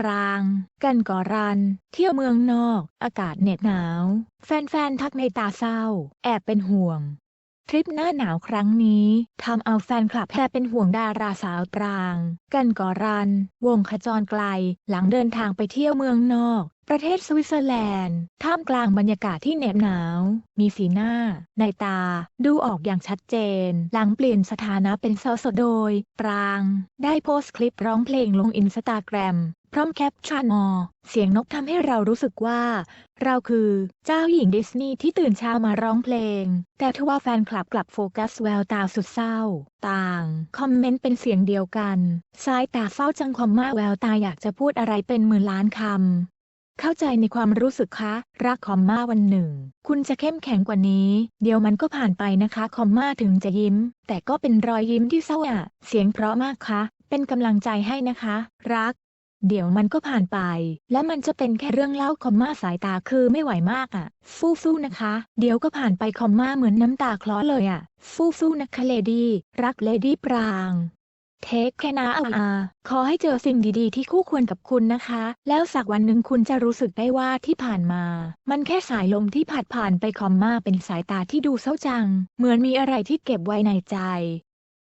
ปราง กันก่อรัน เที่ยวเมืองนอก อากาศเหน็บหนาว แฟนๆ ทักในตาเศร้า แอบเป็นห่วง ทริปหน้าหนาวครั้งนี้ทำเอาแฟนคลับแอบเป็นห่วงดาราสาวปราง กันก่อรัน วงขจรไกล หลังเดินทางไปเที่ยวเมืองนอก ประเทศสวิตเซอร์แลนด์ ท่ามกลางบรรยากาศที่เหน็บหนาว มีสีหน้า ในตา ดูออกอย่างชัดเจน หลังเปลี่ยนสถานะเป็นสาวสดโดย ปราง ได้โพสต์คลิปร้องเพลงลงอินสตาแกรม พร้อมแคปชั่นอเสียงนกทำให้เรารู้สึกว่า เราคือเจ้าหญิงดิสนีย์ที่ตื่นเช้ามาร้องเพลง แต่ทว่าแฟนคลับกลับโฟกัสแววตาสุดเศร้า ต่าง คอมเมนต์เป็นเสียงเดียวกัน สายตาเศร้าจังคอมมากแววตาอยากจะพูดอะไรเป็นหมื่นล้านคำ เข้าใจในความรู้สึกคะ รักคอมมาวันหนึ่ง คุณจะเข้มแข็งกว่านี้ เดี๋ยวมันก็ผ่านไปนะคะ คอมมาถึงจะยิ้ม แต่ก็เป็นรอยยิ้มที่เศร้าอะเสียงเพราะมากคะ เป็นกำลังใจให้นะคะ รัก เดี๋ยวมันก็ผ่านไป และมันจะเป็นแค่เรื่องเล่าคอมมาสายตาคือไม่ไหวมากอะฟู่ๆนะคะ เดี๋ยวก็ผ่านไปคอมมาเหมือนน้ำตาคลอเลยอะฟู่ๆนะคะเลดี้ รักเลดี้ปราง เทคแค่นาอาขอให้เจอสิ่งดีๆ ที่คู่ควรกับคุณนะคะ แล้วสักวันหนึ่งคุณจะรู้สึกได้ว่าที่ผ่านมา มันแค่สายลมที่ผัดผ่านไปคอมมาเป็นสายตาที่ดูเศร้าจัง เหมือนมีอะไรที่เก็บไว้ในใจ